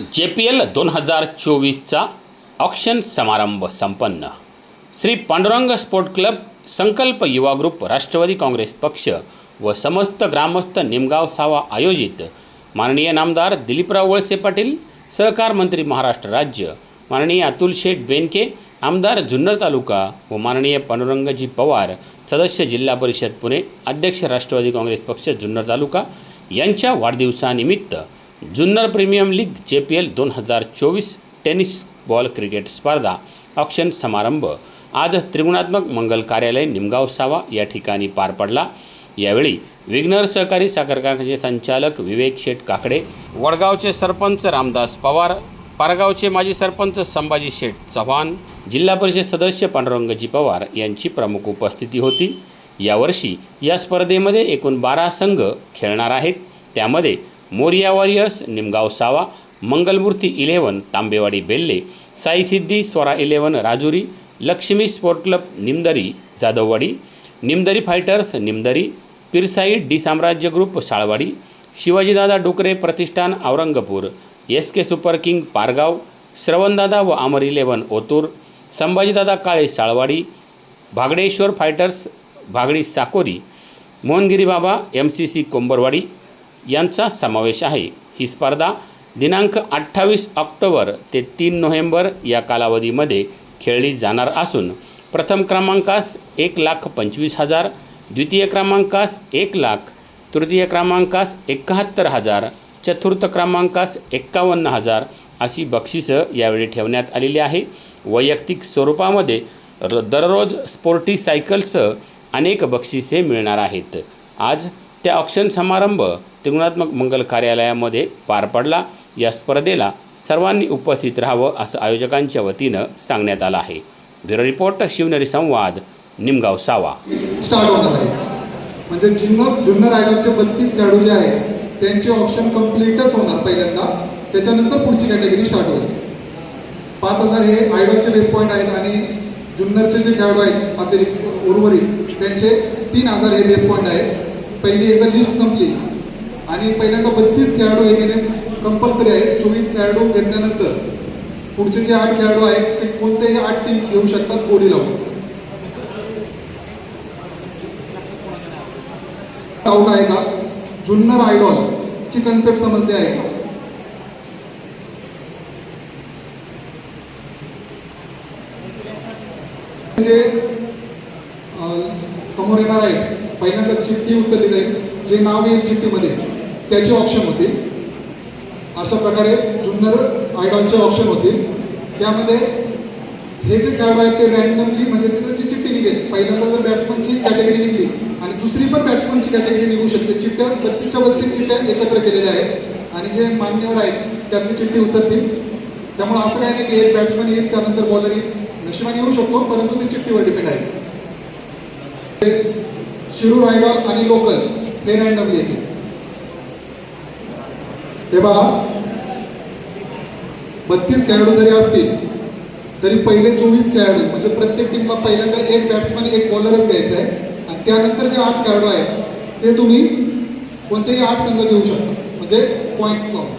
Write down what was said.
जे P L दोन हजार चोवीसचा ऑक्शन समारंभ संपन्न. श्री पांडुरंग स्पोर्ट क्लब संकल्प युवा ग्रुप राष्ट्रवादी काँग्रेस पक्ष व समस्त ग्रामस्थ निमगाव सावा आयोजित. माननीय नामदार दिलीपराव वळसे पाटील सहकार मंत्री महाराष्ट्र राज्य. माननीय अतुल शेठ बेनके आमदार जुन्नर तालुका व माननीय पांडुरंगजी पवार सदस्य जिल्हा परिषद पुणे अध्यक्ष राष्ट्रवादी काँग्रेस पक्ष जुन्नर तालुका यांच्या वाढदिवसानिमित्त Junnar premier league J P L दोन हजार चोवीस टेनिस बॉल क्रिकेट स्पर्धा ऑक्शन समारंभ. आज त्रिगुणात्मक मंगल कार्यालय निमगाव सावा या ठिकाणी पार पडला. यावेळी विघ्नर सहकारी साखर कारखान्याचे संचालक विवेक शेठ काकडे वडगावचे सरपंच रामदास पवार पारगावचे माजी सरपंच संभाजी शेठ चव्हाण जिल्हा परिषद सदस्य पांडुरंगजी पवार यांची प्रमुख उपस्थिती होती. यावर्षी या स्पर्धेमध्ये एकूण बारा संघ खेळणार आहेत. त्यामध्ये मोरिया वॉरियर्स निमगाव सावा Mangalmurti eleven Tambewadi Belle Sai Siddhi Swara eleven Rajuri Lakshmi sport club Nimdari Jadhavwadi Nimdari fighters Nimdari Pirsai D Samrajya group Salwadi Shivajidada Dukre Pratishthan Aurangpur S K super king Pargaon Shravandada व Amar eleven Otur Sambhajidada Kale Salwadi Bhagdeshwar fighters Bhagdi Sakori Mohangiri Baba M C C कोंबरवाडी यांचा समावेश आहे. ही स्पर्धा दिनांक अठ्ठावीस October ते तीन November या कालावधीमध्ये खेळली जाणार असून प्रथम क्रमांकास एक लाख पंचवीस हजार द्वितीय क्रमांकास एक लाख तृतीय क्रमांकास एकाहत्तर हजार चतुर्थ क्रमांकास एक्कावन्न हजार अशी बक्षिसं यावेळी ठेवण्यात आलेली आहे. वैयक्तिक स्वरूपामध्ये र दररोज स्पोर्टी सायकलसह अनेक बक्षिसे मिळणार आहेत. आज त्या ऑक्शन समारंभ त्रिगुणात्मक मंगल कार्यालयामध्ये पार पडला. या स्पर्धेला सर्वांनी उपस्थित राहावं असं आयोजकांच्या वतीनं सांगण्यात आलं आहे. ब्युरो रिपोर्ट शिवनेरी संवाद निमगाव सावा. स्टार्ट होणार आहे. म्हणजे जुन्नर जुन्नर आयडॉलचे बत्तीस खेळाडू जे आहेत त्यांचे ऑप्शन कम्प्लीटच होणार पहिल्यांदा. त्याच्यानंतर पुढची कॅटेगरी स्टार्ट होईल. पाच हजार हे आयडॉलचे बेस पॉईंट आहेत आणि जुन्नरचे जे खेळाडू आहेत अतिरिक्त उर्वरित त्यांचे तीन हजार हे बेस पॉईंट आहेत. पहिली एकदा लिस्ट संपली. आणि पहिल्यांदा बत्तीस खेळाडू हे घेणे कंपल्सरी आहेत. चोवीस खेळाडू घेतल्यानंतर पुढचे जे आठ खेळाडू आहेत ते कोणतेही आठ टीम्स घेऊ शकतात बोली लावून. डाऊट आहे का? जुन्नर आयडॉल ची कन्सेप्ट समजते आहे का? म्हणजे समोर येणार आहे पहिल्यांदा चिठ्ठी उचलली जाईल. जे नाव येईल चिठ्ठीमध्ये त्याचे ऑप्शन होतील. अशा प्रकारे जुन्नर आयडॉलचे ऑप्शन होतील. त्यामध्ये हे जे खेळाडू आहेत ते रॅन्डमली म्हणजे तिथं जी चिठ्ठी निघेल पहिल्यांदा जर बॅट्समनची कॅटेगरी निघली आणि दुसरी पण बॅट्समनची कॅटेगरी निघू शकते. चिठ्ठ्या बत्तीसच्या बत्तीस चिठ्ठ्या एकत्र केलेल्या आहेत आणि जे मान्यवर आहेत त्यातली चिठ्ठी उचलतील. त्यामुळे असं काही नाही की एक बॅट्समन येईल त्यानंतर बॉलर येईल. नशिबाने येऊ शकतो परंतु ते चिठ्ठीवर डिपेंड आहे. ते शिरूर आयडॉल आणि लोकल हे रॅन्डमली येतील. हे बत्तीस खेळाडू जरी असतील तरी पहिले चोवीस खेळाडू म्हणजे प्रत्येक टीमला पहिल्यांदा एक बॅट्समन एक बॉलरच घ्यायचा आहे आणि त्यानंतर जे आठ खेळाडू आहेत ते तुम्ही कोणतेही आठ संघ घेऊ शकता. म्हणजे पॉईंट लावून